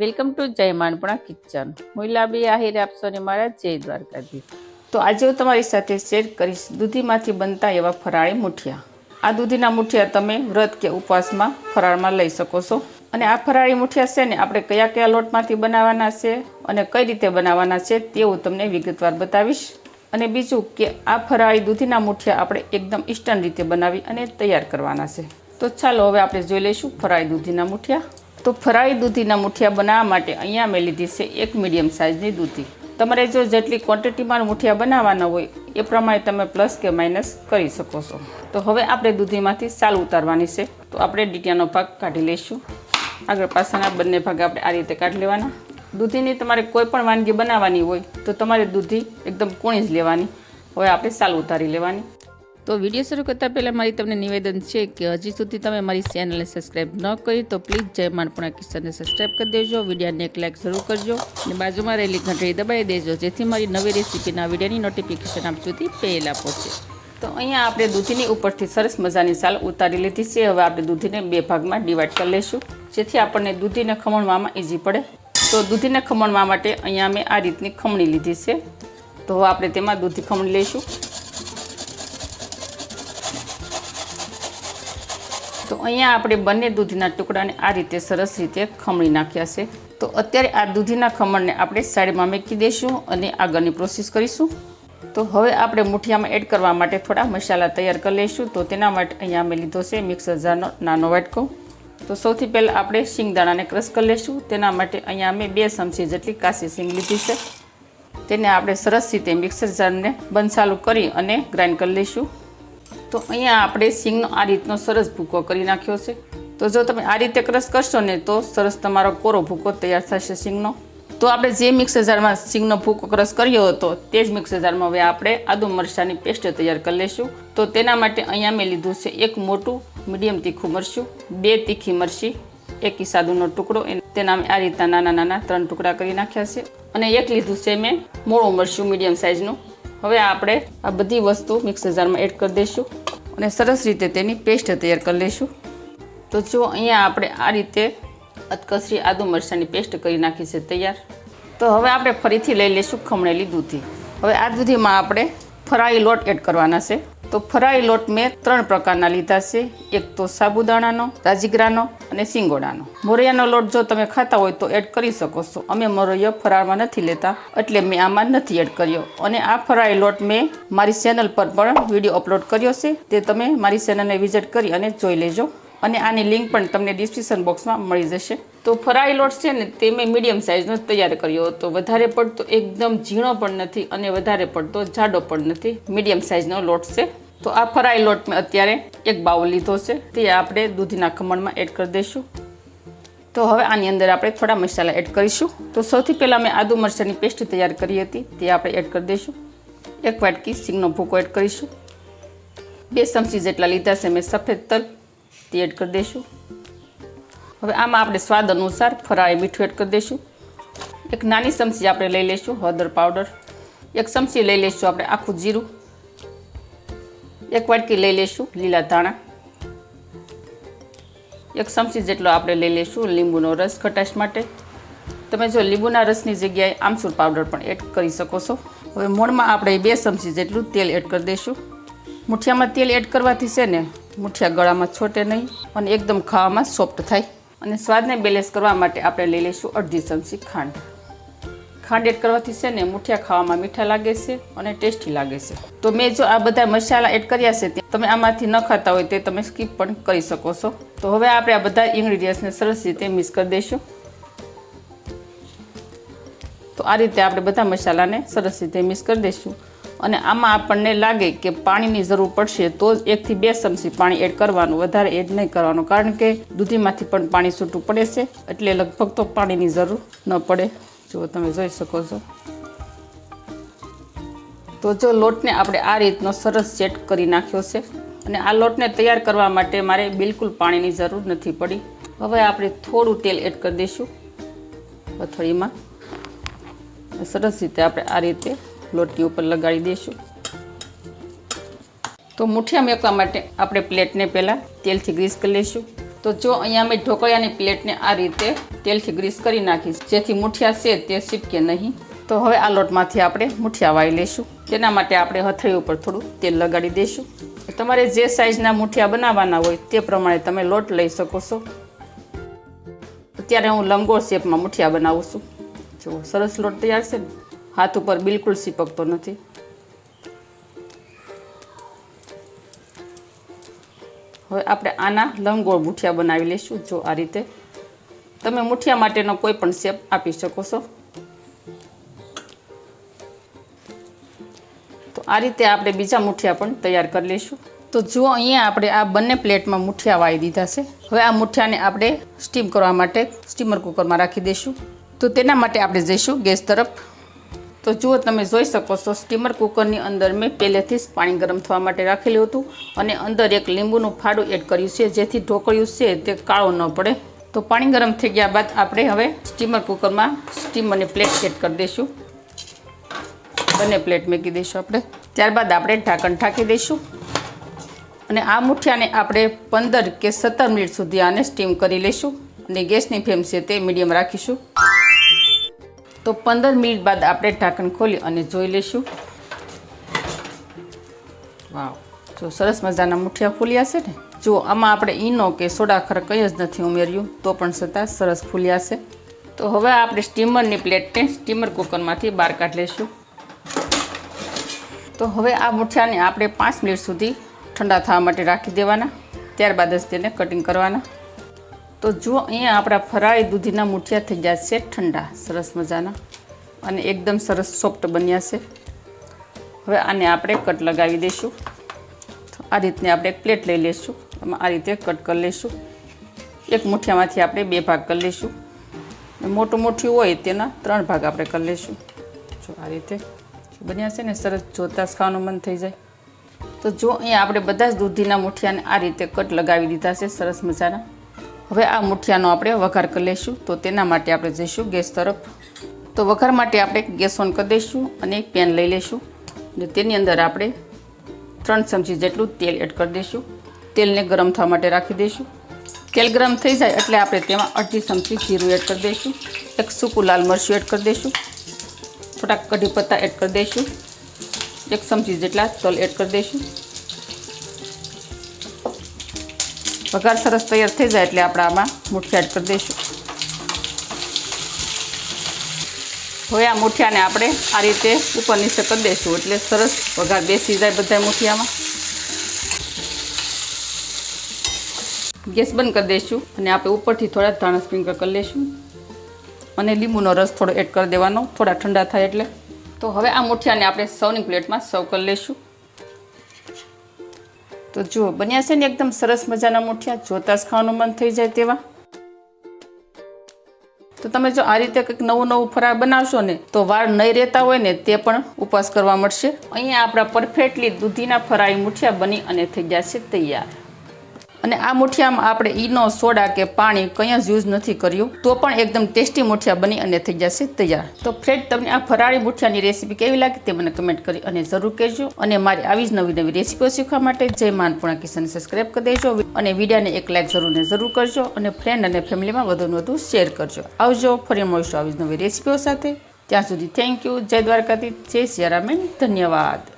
Welcome to જય માનપણા kitchen. હું લાબી આહિર આપશોને મારા જય દ્વારકાધી તો આજે હું તમારી સાથે શેર કરીશ દૂધીમાંથી બનતા એવા ફરાળી મુઠિયા. આ દૂધીના મુઠિયા તમે વ્રત કે ઉપવાસમાં ફરાળમાં લઈ શકો છો. અને આ ફરાળી મુઠિયા છે ને, આપણે કયા કયા લોટમાંથી બનાવવાના છે અને કઈ રીતે બનાવવાના છે તે હું તમને વિગતવાર બતાવીશ. અને બીજું કે આ ફરાળી દૂધીના મુઠિયા આપણે એકદમ ઇસ્ટર્ન રીતે બનાવી અને તૈયાર કરવાના છે. તો ચાલો હવે આપણે જોઈ લઈશું ફરાળી દૂધીના મુઠિયા. તો ફરાળી દૂધીના મુઠિયા બનાવવા માટે અહીંયા મેં લીધી છે એક મીડિયમ સાઇઝની દૂધી. તમારે જો જેટલી ક્વોન્ટિટીમાં મુઠિયા બનાવવાના હોય, એ પ્રમાણે તમે પ્લસ કે માઇનસ કરી શકો છો. તો હવે આપણે દૂધીમાંથી સાલ ઉતારવાની છે. તો આપણે ડીટિયાનો ભાગ કાઢી લઈશું. આગળ પાછળના બંને ભાગ આપણે આ રીતે કાઢી લેવાના. દૂધીની તમારે કોઈ પણ વાનગી બનાવવાની હોય, તો તમારે દૂધી એકદમ કૂણી જ લેવાની. હવે આપણે સાલ ઉતારી લેવાની. તો વીડિયો શરૂ કરતાં પહેલાં મારી તમને નિવેદન છે કે હજી સુધી તમે મારી ચેનલને સબસ્ક્રાઈબ ન કરી તો પ્લીઝ જય માનપણા કિસ્સાને સબસ્ક્રાઈબ કરી દેજો. વિડીયોને એક લાઇક જરૂર કરજો અને બાજુમાં રહેલી ઘંટડી દબાવી દેજો, જેથી મારી નવી રેસીપીના વિડીયોની નોટિફિકેશન આપ સુધી પહેલાં પહોંચે. તો અહીંયા આપણે દૂધીની ઉપરથી સરસ મજાની સાલ ઉતારી લીધી છે. હવે આપણે દૂધીને બે ભાગમાં ડિવાઈડ કરી લઈશું, જેથી આપણને દૂધીને ખમણવામાં ઇઝી પડે. તો દૂધીને ખમણવા માટે અહીંયા મેં આ રીતની ખમણી લીધી છે. તો હવે આપણે તેમાં દૂધી ખમણી લઈશું. તો અહીંયા આપણે બંને દૂધીના ટુકડાને આ રીતે સરસ રીતે ખમણી નાખ્યા છે. તો અત્યારે આ દૂધીના ખમણને આપણે સાઈડમાં મૂકી દઈશું અને આગળની પ્રોસેસ કરીશું. તો હવે આપણે મુઠિયામાં એડ કરવા માટે થોડા મસાલા તૈયાર કરી લઈશું. તો તેના માટે અહીંયા અમે લીધો છે મિક્સર જારનો નાનો વાટકો. તો સૌથી પહેલાં આપણે શિંગદાણાને ક્રશ કરી લઈશું. તેના માટે અહીંયા અમે બે ચમચી જેટલી કાશી સિંગ લીધી છે. તેને આપણે સરસ રીતે મિક્સર જારને બંધ કરી અને ગ્રાઇન્ડ કરી લઈશું. તો અહીંયા આપણે સિંગનો આ રીતનો સરસ ભૂકો કરી નાખ્યો છે. તો જો તમે આ રીતે ક્રશ કરશો ને તો સરસ તમારો કોરો ભૂકો તૈયાર થશે સિંગનો. તો આપણે જે મિક્સર જારમાં સિંગનો ભૂકો ક્રશ કર્યો હતો તે જ મિક્સર જારમાં હવે આપણે આદુ મરચાંની પેસ્ટ તૈયાર કરી લઈશું. તો તેના માટે અહીંયા મેં લીધું છે એક મોટું મીડિયમ તીખું મરચું, બે તીખી મરચી, એક સાદુનો ટુકડો તેના મેં આ રીતના નાના નાના ત્રણ ટુકડા કરી નાખ્યા છે. અને એક લીધું છે મેં મોળું મરચું મીડિયમ સાઇઝનું હવે આપણે આ બધી વસ્તુ મિક્સર જારમાં એડ કરી દઈશું અને સરસ રીતે તેની પેસ્ટ તૈયાર કરી લઈશું. તો જો અહીંયા આપણે આ રીતે અતકસરી આદુ મરચાંની પેસ્ટ કરી નાખી છે તૈયાર. તો હવે આપણે ફરીથી લઈ લઈશું ખમણેલી દૂધી. હવે આ દૂધીમાં આપણે ફરાળી લોટ એડ કરવાના છે. તો ફરાળી લોટ મેં ત્રણ પ્રકારના લીધા છે. એક તો સાબુદાણાનો, રાજીગરાનો અને સિંગોડાનો. મોરૈયાનો લોટ જો તમે ખાતા હોય તો એડ કરી શકો છો. અમે મોરૈયો ફરાળમાં નથી લેતા, એટલે મેં આમાં નથી એડ કર્યો. અને આ ફરાળી લોટ મેં મારી ચેનલ પર પણ વીડિયો અપલોડ કર્યો છે. તે તમે મારી ચેનલને વિઝિટ કરી અને જોઈ લેજો. અને આની લિંક પણ તમને ડિસ્ક્રિપ્શન બોક્સમાં મળી જશે. તો ફરાળી લોટ છે ને, તે મેં મીડિયમ સાઇઝનો તૈયાર કર્યો હતો. વધારે પડતો એકદમ ઝીણો પણ નથી અને વધારે પડતો જાડો પણ નથી. મીડિયમ સાઇઝનો લોટ છે. તો આ ફરાળી લોટ મેં અત્યારે એક બાઉલ લીધો છે. તે આપણે દૂધના ખમણમાં એડ કરી દઈશું. તો હવે આની અંદર આપણે થોડા મસાલા એડ કરીશું. તો સૌથી પહેલાં મેં આદુ મરચાંની પેસ્ટ તૈયાર કરી હતી. તે આપણે એડ કરી દઈશું. એક વાટકી સિંગનો ભૂકો એડ કરીશું. બે ચમચી જેટલા લીધા છે, મેં સફેદ તલ. તે એડ કરી દઈશું. હવે આમાં આપણે સ્વાદ અનુસાર ફરાળી મીઠું એડ કરી દઈશું. એક નાની ચમચી આપણે લઈ લઈશું હળદર પાવડર. એક ચમચી લઈ લઈશું આપણે આખું જીરું. એક વાટકી લઈ લઈશું લીલા ધાણા. એક ચમચી જેટલો આપણે લઈ લઈશું લીંબુનો રસ ખટાશ માટે. તમે જો લીંબુના રસની જગ્યાએ આમચૂર પાવડર પણ એડ કરી શકો છો. હવે મોણમાં આપણે બે ચમચી જેટલું તેલ એડ કરી દઈશું. મુઠિયામાં તેલ એડ કરવાથી છે ને, મુઠિયા ગળામાં છોટે નહીં અને એકદમ ખાવામાં સોફ્ટ થાય. અને સ્વાદને બેલેન્સ કરવા માટે આપણે લઈ લઈશું અડધી ચમચી ખાંડ. ખાંડ એડ કરવાથી છે ને મુઠિયા ખાવામાં મીઠા લાગે છે અને ટેસ્ટી લાગે છે. તો મેં જો આ બધા મસાલા એડ કર્યા છે તે તમે આમાંથી ન ખાતા હોય તે તમે સ્કીપ પણ કરી શકો છો. તો હવે આપણે આ બધા ઇન્ગ્રીડિયન્ટ્સને સરસ રીતે મિક્સ કરી દઈશું. તો આ રીતે આપણે બધા મસાલાને સરસ રીતે મિક્સ કરી દઈશું. અને આમાં આપણને લાગે કે પાણીની જરૂર પડશે તો જ એકથી બે ચમચી પાણી એડ કરવાનું. વધારે એડ નહીં કરવાનું, કારણ કે દૂધીમાંથી પણ પાણી છૂટું પડે છે, એટલે લગભગ તો પાણીની જરૂર ન પડે. જો તમે જોઈ શકો છો. તો જો લોટને આપણે આ રીતનો સરસ સેટ કરી નાખ્યો છે અને આ લોટને તૈયાર કરવા માટે મારે બિલકુલ પાણીની જરૂર નથી પડી. હવે આપણે થોડું તેલ એડ કરી દઈશું. પથળીમાં સરસ રીતે આપણે આ રીતે લોટની ઉપર લગાડી દઈશું તો મુઠિયા મેકવા માટે આપણે પ્લેટને પહેલાં તેલથી ગ્રીસ કરી લઈશું. તો જો અહીંયા અમે ઢોકળિયાની પ્લેટને આ રીતે તેલથી ગ્રીસ કરી નાખીશ. જેથી મુઠિયા છે તે સીટકે નહીં. તો હવે આ લોટમાંથી આપણે મુઠિયા વાળી લઈશું. તેના માટે આપણે હથળી ઉપર થોડું તેલ લગાડી દઈશું તમારે જે સાઇઝના મુઠિયા બનાવવાના હોય તે પ્રમાણે તમે લોટ લઈ શકો છો. અત્યારે હું લંગોળ શેપમાં મુઠિયા બનાવું છું. જો સરસ લોટ તૈયાર છે ને? હાથ ઉપર બિલકુલ સીપકતો નથી. હવે આપણે આના લંબગોળ મુઠિયા બનાવી લઈશું, જો આ રીતે. તમે મુઠિયા માટેનો કોઈ પણ શેપ આપી શકો છો. તો આ રીતે આપણે બીજા મુઠિયા પણ તૈયાર કરી લઈશું. તો જુઓ, અહીંયા આપણે આ બંને પ્લેટમાં મુઠિયા વાળી દીધા છે. હવે આ મુઠિયાને આપણે સ્ટીમ કરવા માટે સ્ટીમર કુકરમાં રાખી દઈશું. તો તેના માટે આપણે જઈશું ગેસ તરફ. તો જુઓ તમે જોઈ શકો છો સ્ટીમર કુકરની અંદર મેં પહેલેથી જ પાણી ગરમ થવા માટે રાખેલું હતું અને અંદર એક લીંબુનું ફાડું એડ કર્યું છે, જેથી ઢોકળિયું છે તે કાળો ન પડે. તો પાણી ગરમ થઈ ગયા બાદ આપણે હવે સ્ટીમર કુકરમાં સ્ટીમ અને પ્લેટ સેટ કરી દઈશું. બંને પ્લેટ મૂકી દઈશું આપણે. ત્યારબાદ આપણે ઢાંકણ ઢાંકી દઈશું. અને આ મુઠિયાને આપણે પંદર કે સત્તર મિનિટ સુધી આને સ્ટીમ કરી લઈશું અને ગેસની ફ્લેમ છે તે મીડિયમ રાખીશું. તો પંદર મિનિટ બાદ આપણે ઢાંકણ ખોલી અને જોઈ લઈશું. વાવ, જો સરસ મજાના મુઠિયા ફૂલ્યા છે ને? જો આમાં આપણે ઈનો કે સોડા ખર કંઈ જ નથી ઉમેર્યું, તો પણ છતાં સરસ ફૂલ્યા છે. તો હવે આપણે સ્ટીમરની પ્લેટને સ્ટીમર કુકરમાંથી બહાર કાઢી લઈશું. તો હવે આ મુઠિયાને આપણે પાંચ મિનિટ સુધી ઠંડા થવા માટે રાખી દેવાના. ત્યારબાદ જ તેને કટિંગ કરવાના. તો જુઓ, અહીંયા આપણા ફરાળી દૂધીના મૂઠિયા થઈ ગયા છે ઠંડા, સરસ મજાના. અને એકદમ સરસ સોફ્ટ બન્યા છે. હવે આને આપણે કટ લગાવી દઈશું. આ રીતને આપણે એક પ્લેટ લઈ લઈશું. એમાં આ રીતે કટ કરી લઈશું. એક મૂઠિયામાંથી આપણે બે ભાગ કરી લઈશું. મોટું મોઠું હોય તેના ત્રણ ભાગ આપણે કરી લઈશું. જો આ રીતે બન્યા છે ને, સરસ જોતા ખાવાનું મન થઈ જાય. તો જો અહીંયા આપણે બધા જ દૂધીના મૂઠિયાને આ રીતે કટ લગાવી દીધા છે, સરસ મજાના. હવે આ મુઠિયાનો આપણે વઘાર કરી લઈશું તો તેના માટે આપણે જઈશું ગેસ તરફ. તો વઘાર માટે આપણે ગેસ ઓન કરી દઈશું અને એક પેન લઈ લઈશું અને તેની અંદર આપણે ત્રણ ચમચી જેટલું તેલ એડ કરી દઈશું. તેલને ગરમ થવા માટે રાખી દઈશું. તેલ ગરમ થઈ જાય એટલે આપણે તેમાં અડધી ચમચી જીરું એડ કરી દઈશું. એક સૂકું લાલ મરચું એડ કરી દઈશું. થોડાક કઢી પત્તા એડ કરી દઈશું. એક ચમચી જેટલા તલ એડ કરી દઈશું. વઘાર સરસ તૈયાર થઈ જાય એટલે આપણે આમાં મૂઠિયા એડ કરી દઈશું. હવે આ મૂઠિયાને આપણે આ રીતે ઉપર નીચે કરી દઈશું એટલે સરસ વઘાર બેસી જાય બધા મૂઠિયામાં. ગેસ બંધ કરી દઈશું અને આપણે ઉપરથી થોડા ધાણા સ્પ્રિંકલ કરી લઈશું. અને લીંબુનો રસ થોડો એડ કરી દેવાનો, થોડા ઠંડા થાય એટલે. તો હવે આ મૂઠિયાને આપણે સૌની પ્લેટમાં સર્વ કરી લઈશું. તો જુઓ બન્યા છે ને એકદમ સરસ મજાના મુઠિયા. જોતા જ ખાવાનું મન થઈ જાય તેવા. તો તમે જો આ રીતે કંઈક નવું નવું ફરાર બનાવશો ને, તો વાળ નહીં રહેતા હોય ને, તે પણ ઉપવાસ કરવા મળશે. અહીંયા આપણા પરફેક્ટલી દૂધીના ફરાળી મુઠિયા બની અને થઈ ગયા છે તૈયાર. અને આ મુઠિયામાં આપણે ઈનો, સોડા કે પાણી કંઈ જ યુઝ નથી કર્યું. તો પણ એકદમ ટેસ્ટી મુઠિયા બની અને થઈ જશે તૈયાર. તો ફ્રેન્ડ, તમને આ ફરાળી મુઠિયાની રેસીપી કેવી લાગી તે મને કમેન્ટ કરી અને જરૂર કહેજો. અને મારી આવી જ નવી નવી રેસીપીઓ શીખવા માટે જય માનપૂર્ણા કિશન સબસ્ક્રાઈબ કરી દેજો. અને વિડીયાને એક લાઇક જરૂર ને જરૂર કરજો અને ફ્રેન્ડ અને ફેમિલીમાં વધુ ને વધુ શેર કરજો. આવજો ફરી મળીશું આવી જ નવી રેસીપીઓ સાથે. ત્યાં સુધી થેન્ક યુ જય દ્વારકાથી જય સિયારામેન ધન્યવાદ.